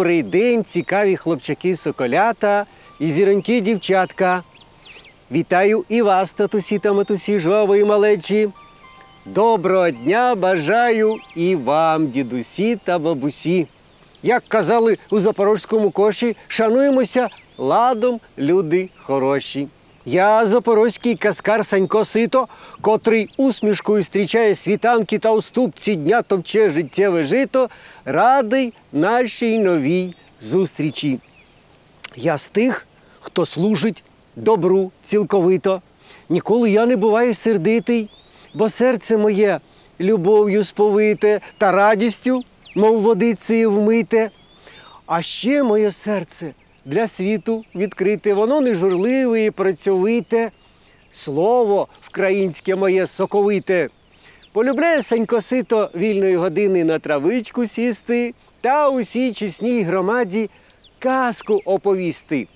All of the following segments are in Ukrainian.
Добрий день, цікаві хлопчаки соколята і зіроньки дівчатка. Вітаю і вас, татусі та матусі, жвавої малечі. Доброго дня бажаю і вам, дідусі та бабусі. Як казали у запорозькому коші, шануємося ладом, люди хороші. Я запорозький каскар Санько Сито, котрий усмішкою зустрічає світанки та уступці дня товче життєве жито, радий нашій новій зустрічі. Я з тих, хто служить добру цілковито. Ніколи я не буваю сердитий, бо серце моє любов'ю сповите та радістю, мов водицею вмите. А ще моє серце для світу відкрите, воно не журливе і працьовите. Слово вкраїнське моє соковите. Полюбляє Санько сито вільної години на травичку сісти та усій чесній громаді казку оповісти.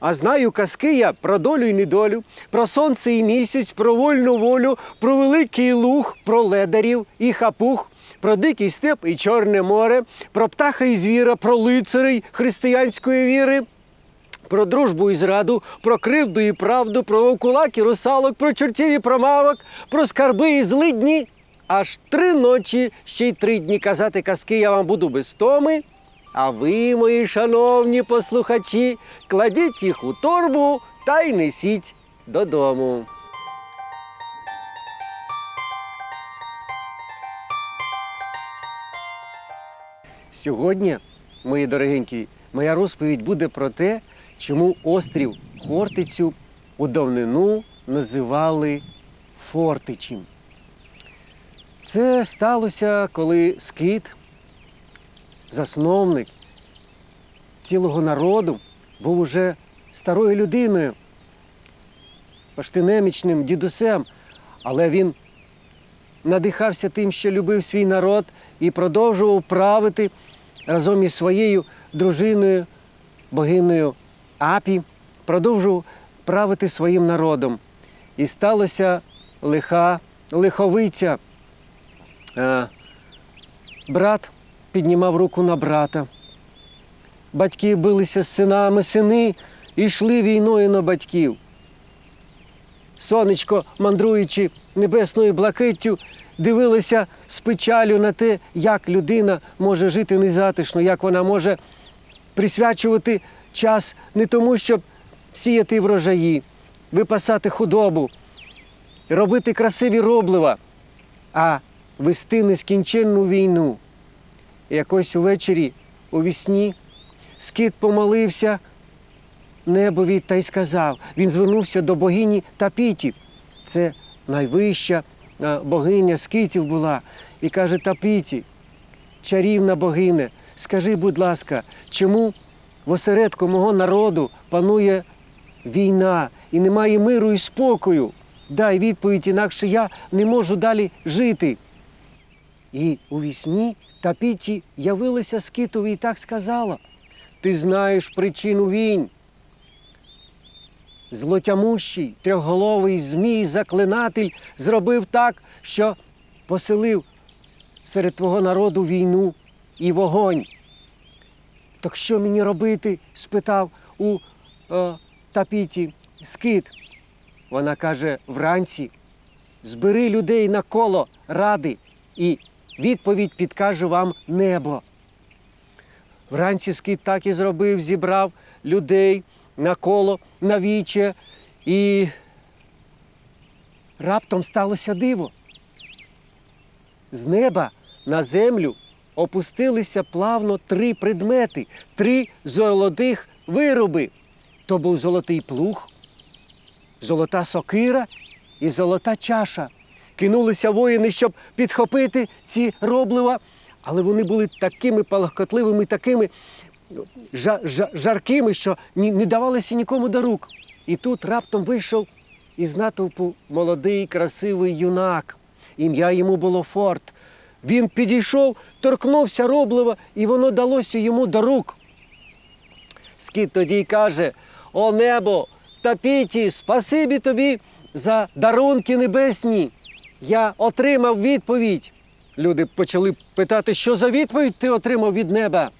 А знаю казки я про долю й недолю, про сонце і місяць, про вольну волю, про великий луг, про ледарів і хапух, про дикий степ і чорне море, про птаха і звіра, про лицарей християнської віри. Про дружбу і зраду, про кривду і правду, про вовкулак і русалок, про чортів і промавок, про скарби і злидні. Аж три ночі, ще й три дні казати казки я вам буду без томи. А ви, мої шановні послухачі, кладіть їх у торбу та й несіть додому. Сьогодні, мої дорогенькі, моя розповідь буде про те, чому острів Хортицю у давнину називали Фортичем. Це сталося, коли скіт, засновник цілого народу, був уже старою людиною, поштинемічним дідусем, але він надихався тим, що любив свій народ і продовжував правити разом із своєю дружиною, богинею Апі, продовжував правити своїм народом. І сталося лиха, лиховиця. Е, Брат піднімав руку на брата. Батьки билися з синами, сини і йшли війною на батьків. Сонечко, мандруючи небесною блакиттю, дивилося з печалю на те, як людина може жити незатишно, як вона може присвячувати час не тому, щоб сіяти врожаї, випасати худобу, робити красиві роблива, а вести нескінченну війну. І якось увечері у вісні скіт помолився небові та й сказав. Він звернувся до богині Тапіті. Це найвища богиня скитів була. І каже: Тапіті, чарівна богине, скажи, будь ласка, чому в осередку мого народу панує війна і немає миру і спокою? Дай відповідь, інакше я не можу далі жити. І у вісні Тапіті явилася скитові і так сказала: Ти знаєш причину війн. Злотямущий, трьохголовий змій, заклинатель зробив так, що поселив серед твого народу війну і вогонь. Так що мені робити? спитав у е, Тапіті скит. Вона каже: вранці збери людей на коло ради і відповідь підкаже вам небо. Вранці скіт так і зробив, зібрав людей на коло, на віче, і раптом сталося диво. З неба на землю опустилися плавно три предмети, три золотих вироби. То був золотий плуг, золота сокира і золота чаша. Кинулися воїни, щоб підхопити ці роблива, але вони були такими палахкотливими, такими жаркими, що не давалося нікому до рук. І тут раптом вийшов із натовпу молодий, красивий юнак. Ім'я йому було Форт. Він підійшов, торкнувся роблива, і воно далося йому до рук. Скіт тоді каже: О небо, тапіті, спасибі тобі за дарунки небесні. Я отримав відповідь. Люди почали питати, що за відповідь ти отримав від неба.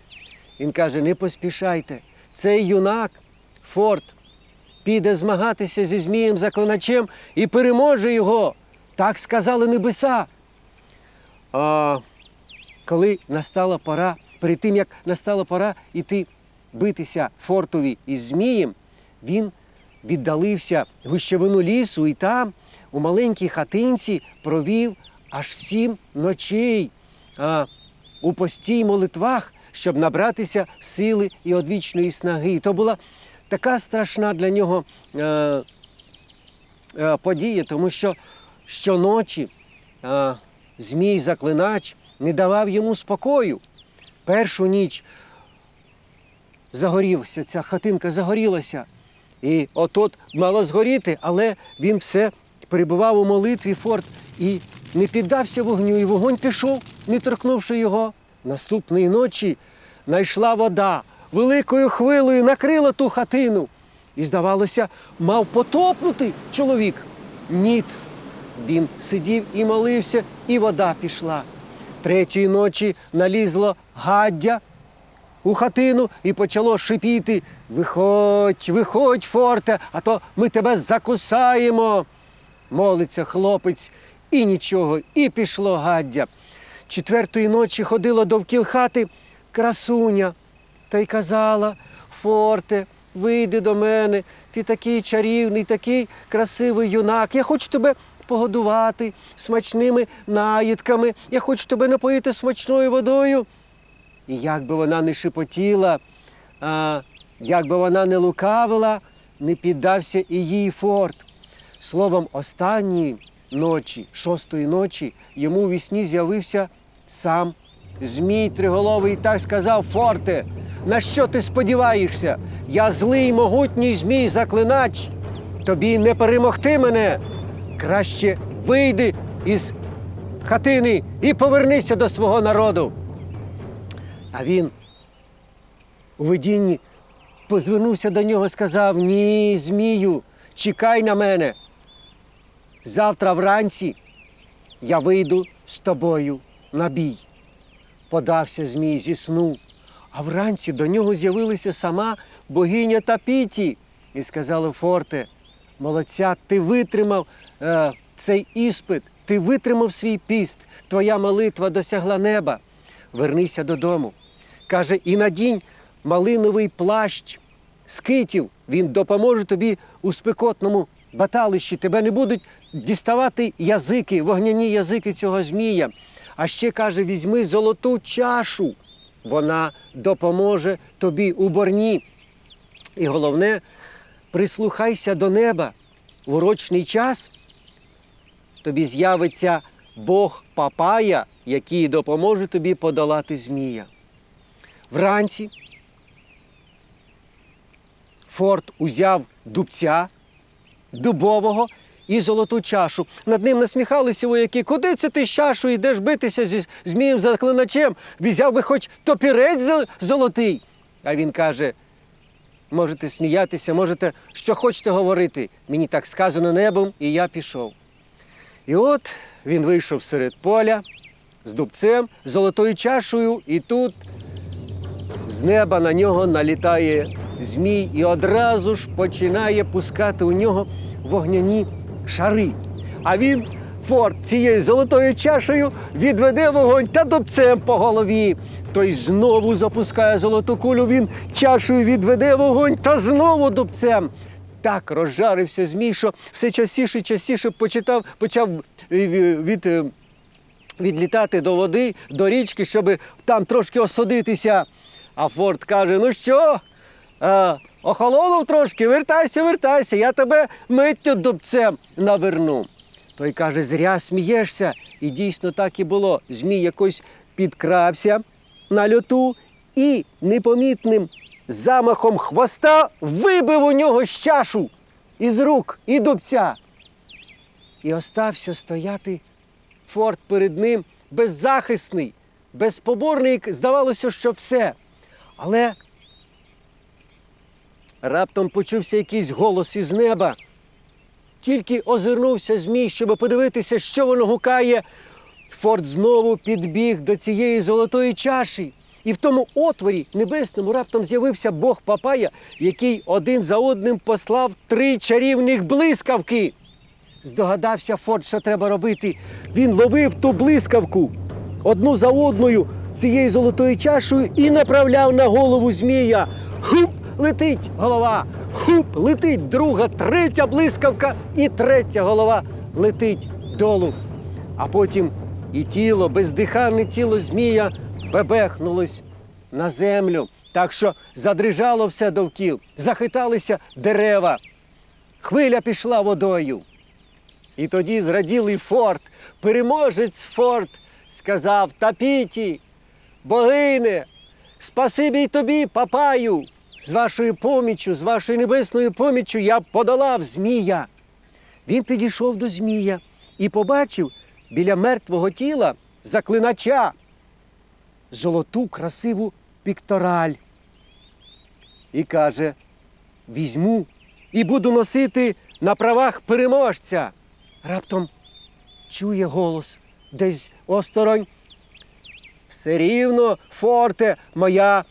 Він каже: не поспішайте. Цей юнак, Форд, піде змагатися зі Змієм заклиначем і переможе його. Так сказали небеса. А коли настала пора, перед тим як настала пора іти битися фортові із Змієм, він віддалився в гущевину лісу і там, у маленькій хатинці, провів аж сім ночей а, у постій молитвах, щоб набратися сили і одвічної снаги. І то була така страшна для нього е, е, подія, тому що щоночі е, Змій заклинач не давав йому спокою. Першу ніч загорівся, ця хатинка загорілася. І от-от мало згоріти, але він все перебував у молитві форт і не піддався вогню, і вогонь пішов, не торкнувши його. Наступної ночі найшла вода, великою хвилею накрила ту хатину. І, здавалося, мав потопнути чоловік. Ніт. Він сидів і молився, і вода пішла. Третьої ночі налізло гаддя у хатину і почало шипіти. Виходь, виходь, форте, а то ми тебе закусаємо. Молиться хлопець, і нічого, і пішло гаддя. Четвертої ночі ходила довкіл хати красуня та й казала: Форте, вийди до мене, ти такий чарівний, такий красивий юнак. Я хочу тебе погодувати смачними наїдками. Я хочу тебе напоїти смачною водою. І як би вона не шепотіла, а, як би вона не лукавила, не піддався і їй форт. Словом, останньої ночі, шостої ночі, йому у вісні з'явився сам Змій Триголовий так сказав Форте, на що ти сподіваєшся? Я злий могутній змій заклинач. Тобі не перемогти мене. Краще вийди із хатини і повернися до свого народу. А він у видінні позвернувся до нього сказав: Ні, Змію, чекай на мене. Завтра вранці я вийду з тобою на бій. Подався Змій зі сну, а вранці до нього з'явилася сама богиня Тапіті і сказала Форте, молодця, ти витримав е, цей іспит, ти витримав свій піст, твоя молитва досягла неба. Вернися додому. Каже, і надінь малиновий плащ скитів. Він допоможе тобі у спекотному баталищі. Тебе не будуть діставати язики, вогняні язики цього змія. А ще каже, візьми золоту чашу. Вона допоможе тобі у борні. І головне, прислухайся до неба. В урочний час тобі з'явиться Бог Папая, який допоможе тобі подолати змія. Вранці Форт узяв дубця дубового і золоту чашу. Над ним насміхалися вояки. Куди це ти з чашою йдеш битися зі змієм заклиначем? Взяв би хоч топірець золотий. А він каже: можете сміятися, можете що хочете говорити. Мені так сказано небом, і я пішов. І от він вийшов серед поля з дубцем, з золотою чашею, і тут з неба на нього налітає змій і одразу ж починає пускати у нього вогняні шари. А він, форт, цією золотою чашею відведе вогонь та дубцем по голові. Той знову запускає золоту кулю, він чашею відведе вогонь та знову дубцем. Так розжарився змій, що все частіше частіше почитав, почав е, від, е, відлітати до води, до річки, щоб там трошки осадитися. А Форд каже: ну що, е, охолонув трошки, вертайся, вертайся, я тебе миттю дубцем наверну. Той каже, зря смієшся. І дійсно так і було. Змій якось підкрався на льоту і непомітним замахом хвоста вибив у нього з чашу із рук і дубця. І остався стояти форт перед ним беззахисний, безпоборний, здавалося, що все. Але раптом почувся якийсь голос із неба. Тільки озирнувся Змій, щоб подивитися, що воно гукає. Форт знову підбіг до цієї золотої чаші І в тому отворі небесному раптом з'явився Бог Папая, який один за одним послав три чарівних блискавки. Здогадався Форд, що треба робити. Він ловив ту блискавку одну за одною цією золотою чашею і направляв на голову змія. Хуп! Летить голова, хуп, летить друга, третя блискавка і третя голова летить долу. А потім і тіло, бездиханне тіло змія бебехнулось на землю. Так що задрижало все довкіл, захиталися дерева. Хвиля пішла водою. І тоді зраділий Форд, переможець Форд, сказав Тапіті, богине, спасибі й тобі, папаю. З вашою поміччю, з вашою небесною поміччю я подолав змія. Він підійшов до змія і побачив біля мертвого тіла заклинача золоту красиву піктораль. І каже: візьму і буду носити на правах переможця. Раптом чує голос десь осторонь. Все рівно, форте, моя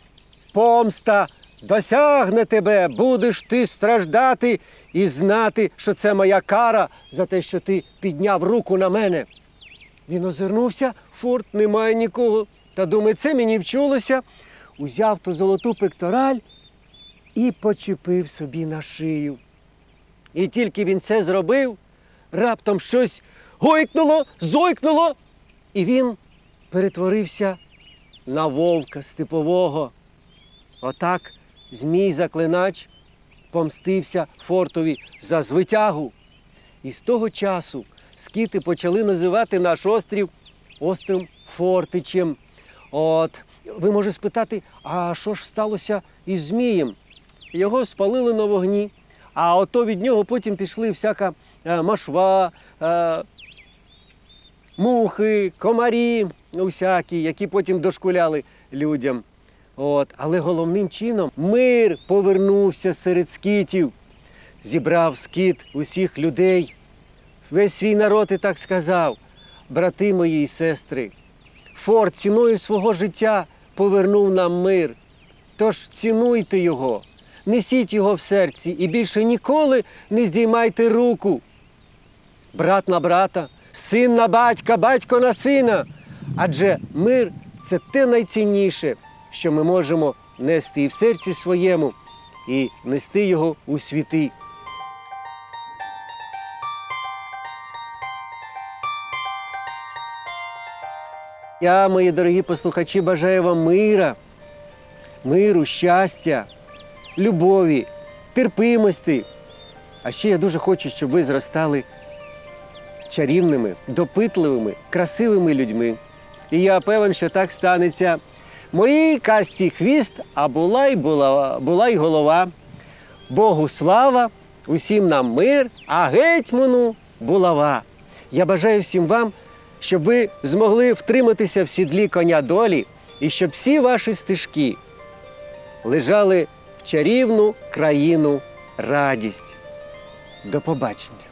помста досягне тебе, будеш ти страждати і знати, що це моя кара за те, що ти підняв руку на мене. Він озирнувся, форт немає нікого. Та думає, це мені вчулося. Узяв ту золоту пектораль і почепив собі на шию. І тільки він це зробив, раптом щось гойкнуло, зойкнуло, і він перетворився на вовка степового. Отак змій заклинач помстився фортові за звитягу. І з того часу скіти почали називати наш острів острів Фортичем. От ви можете спитати, а що ж сталося із Змієм? Його спалили на вогні, а ото від нього потім пішли всяка е, машва, е, мухи, комарі, усякі, які потім дошкуляли людям. От. Але головним чином мир повернувся серед скітів, зібрав скіт усіх людей. Весь свій народ і так сказав, брати мої і сестри, Форд ціною свого життя повернув нам мир. Тож цінуйте його, несіть його в серці і більше ніколи не здіймайте руку. Брат на брата, син на батька, батько на сина. Адже мир це те найцінніше, що ми можемо нести і в серці своєму, і нести його у світи. Я, мої дорогі послухачі, бажаю вам мира, миру, щастя, любові, терпимості. А ще я дуже хочу, щоб ви зростали чарівними, допитливими, красивими людьми. І я певен, що так станеться. Моїй касті хвіст, а була й була, була й голова. Богу слава, усім нам мир, а гетьману булава. Я бажаю всім вам, щоб ви змогли втриматися в сідлі коня долі і щоб всі ваші стежки лежали в чарівну країну радість. До побачення.